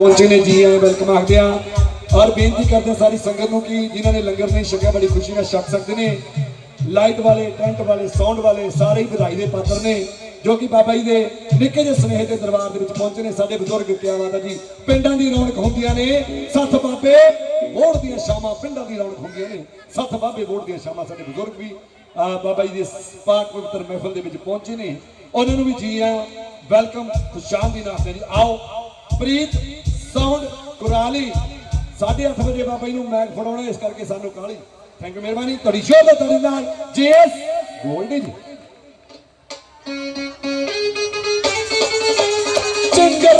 ਪਹੁੰਚੇ ਨੇ ਜੀ ਆਏ ਵੈਲਕਮ ਆਖਦੇ ਆ। ਔਰ ਬੇਨਤੀ ਕਰਦੇ ਹਾਂ ਸਾਰੀ ਸੰਗਤ ਨੂੰ ਕਿ ਜਿਨ੍ਹਾਂ ਨੇ ਲੰਗਰ ਨਹੀਂ ਛਕਿਆ, ਬੜੀ ਖੁਸ਼ੀ ਨਾਲ ਛਕ ਸਕਦੇ ਨੇ। ਲਾਈਟ ਵਾਲੇ ਟੈਂਟ ਵਾਲੇ ਸਾਊਂਡ ਵਾਲੇ, ਸਾਰੇ ਹੀ ਵਧਾਈ ਦੇ ਪਾਤਰ ਨੇ, ਜੋ ਕਿ ਬਾਬਾ ਜੀ ਦੇ ਨਿੱਕੇ ਜਿਹੇ ਸਨੇਹ ਦੇ ਦਰਬਾਰ ਦੇ ਵਿੱਚ ਪਹੁੰਚੇ ਨੇ। ਸਾਡੇ ਬਜ਼ੁਰਗ ਕਿਆ ਬਾਤ ਜੀ, ਪਿੰਡਾਂ ਦੀ ਰੌਣਕ ਹੁੰਦੀਆਂ ਨੇ। ਸੱਤ ਬਾਬੇ ਵੋਟ ਦੀਆਂ ਸ਼ਾਮਾਂ ਪਿੰਡਾਂ ਦੀ ਰੌਣਕ ਹੁੰਦੀਆਂ ਨੇ। ਸੱਤ ਬਾਬੇ ਵੋਟ ਦੀਆਂ ਸ਼ਾਮਾਂ ਸਾਡੇ ਬਜ਼ੁਰਗ ਵੀ ਬਾਬਾ ਜੀ ਦੇ ਪਾਕ ਪਵਿੱਤਰ ਮਹਿਫਲ ਦੇ ਵਿੱਚ ਪਹੁੰਚੇ ਨੇ। ਉਹਨਾਂ ਨੂੰ ਵੀ ਜੀ ਆ ਵੈਲਕਮ ਖੁਸ਼ਾਮ ਦੀ ਨਾਮ ਜੀ, ਆਓ। ਪ੍ਰੀਤ ਸਾਊਂਡ ਕੁਰਾਲੀ 8:30 ਵਜੇ ਬਾਬਾ ਜੀ ਨੂੰ ਮੈਕ ਫੜਾਉਣਾ, ਇਸ ਕਰਕੇ ਸਾਨੂੰ ਕਾਲੀ ਥੈਂਕ ਯੂ ਮਿਹਰਬਾਨੀ। ਤੁਹਾਡੀ ਸ਼ੋਅ ਦਾ ਤੁਹਾਡੇ ਨਾਲ ਜੀਐਸ ਗੋਲਡੀ ਜੀ। ਚੰਗਰ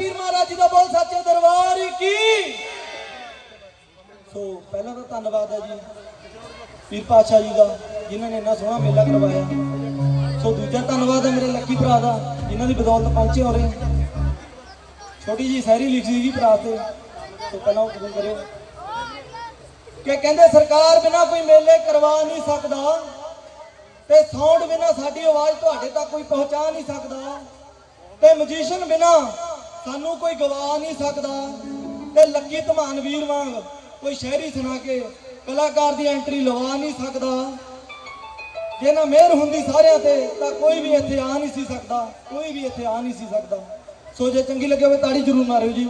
ਪੀਰ ਮਹਾਰਾਜ ਜੀ ਦਾ ਬੋਲ ਸੱਚੇ ਦਰਬਾਰ ਕੀ? ਸੋ ਪਹਿਲਾਂ ਤਾਂ ਧੰਨਵਾਦ ਹੈ ਜੀ ਪੀਰ ਪਾਤਸ਼ਾਹ ਜੀ ਦਾ, ਜਿਨ੍ਹਾਂ ਨੇ ਇੰਨਾ ਸੋਹਣਾ ਮੇਲਾ ਕਰਵਾਇਆ। ਸੋ ਦੂਜਾ ਧੰਨਵਾਦ ਹੈ ਮੇਰੇ ਲੱਕੀ ਭਰਾ ਦਾ, ਜਿਨ੍ਹਾਂ ਦੀ ਬਦੌਲਤ ਪਹੁੰਚੇ ਹੋ ਰਹੇ ਛੋਟੀ ਜੀ ਸ਼ਾਇਰੀ ਲਿਖੀ ਸੀਗੀ ਭਰਾ ਤੇ, ਸੋ ਪਹਿਲਾਂ ਉਹ ਕਬੂਲ ਕਰਿਓ ਕਿ ਕਹਿੰਦੇ, ਸਰਕਾਰ ਬਿਨਾ ਕੋਈ ਮੇਲੇ ਕਰਵਾ ਨਹੀਂ ਸਕਦਾ ਤੇ ਸਾਊਂਡ ਬਿਨਾ ਸਾਡੀ ਆਵਾਜ਼ ਤੁਹਾਡੇ ਤੱਕ ਕੋਈ ਪਹੁੰਚਾ ਨਹੀਂ ਸਕਦਾ ਤੇ ਮਜੀਸ਼ੀਅਨ ਬਿਨਾ ਸਾਨੂੰ ਕੋਈ ਗਵਾ ਨਹੀਂ ਸਕਦਾ। ਤੇ ਲੱਕੀ ਧਮਾਨ ਵੀਰ ਵਾਂਗ ਕੋਈ ਸ਼ਹਿਰੀ ਸੁਣਾ ਕੇ ਕਲਾਕਾਰ ਦੀ ਐਂਟਰੀ ਲਵਾ ਨਹੀਂ ਸਕਦਾ। ਜੇ ਨਾ ਮਿਹਰ ਹੁੰਦੀ ਸਾਰਿਆਂ ਤੇ, ਤਾਂ ਕੋਈ ਵੀ ਇੱਥੇ ਆ ਨਹੀਂ ਸੀ ਸਕਦਾ। ਕੋਈ ਵੀ ਇੱਥੇ ਆ ਨਹੀਂ ਸੀ ਸਕਦਾ। ਸੋ ਜੇ ਚੰਗੀ ਲੱਗੇ ਹੋਵੇ ਤਾੜੀ ਜ਼ਰੂਰ ਮਾਰਿਓ ਜੀ।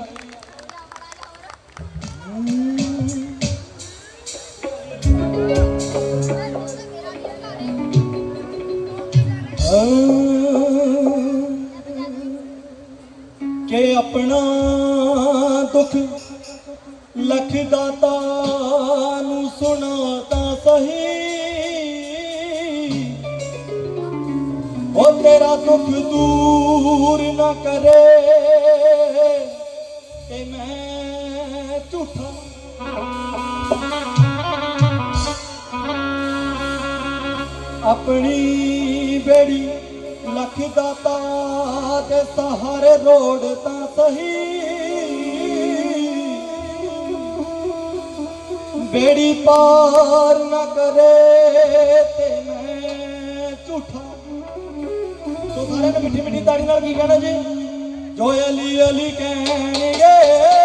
ਕਿ ਆਪਣਾ ਦੁੱਖ ਲਖ ਦਾਤਾ ਨੂੰ ਸੁਣਾ ਤਾਂ ਸਹੀ। ਉਹ ਤੇਰਾ ਦੁੱਖ ਦੂਰ ਨਾ ਕਰੇ ਤੇ ਮੈਂ ਝੂਠਾ। ਆਪਣੀ ਬੇੜੀ ਲੱਖ ਦਾਤਾ ਦੇ ਸਹਾਰੇ ਰੋੜ ਤਾਂ ਸਹੀ। ਬੇੜੀ ਪਾਰ ਨਾ ਕਰੇ ਤੇ ਮੈਂ ਝੂਠਾ। ਸੋ ਸਾਰਿਆਂ ਨੇ ਮਿੱਠੀ ਮਿੱਠੀ ਤਾੜੀ ਨਾਲ ਕੀ ਕਹਿਣਾ ਜੀ? ਜੋ ਅਲੀ ਅਲੀ ਕਹਿਣਗੇ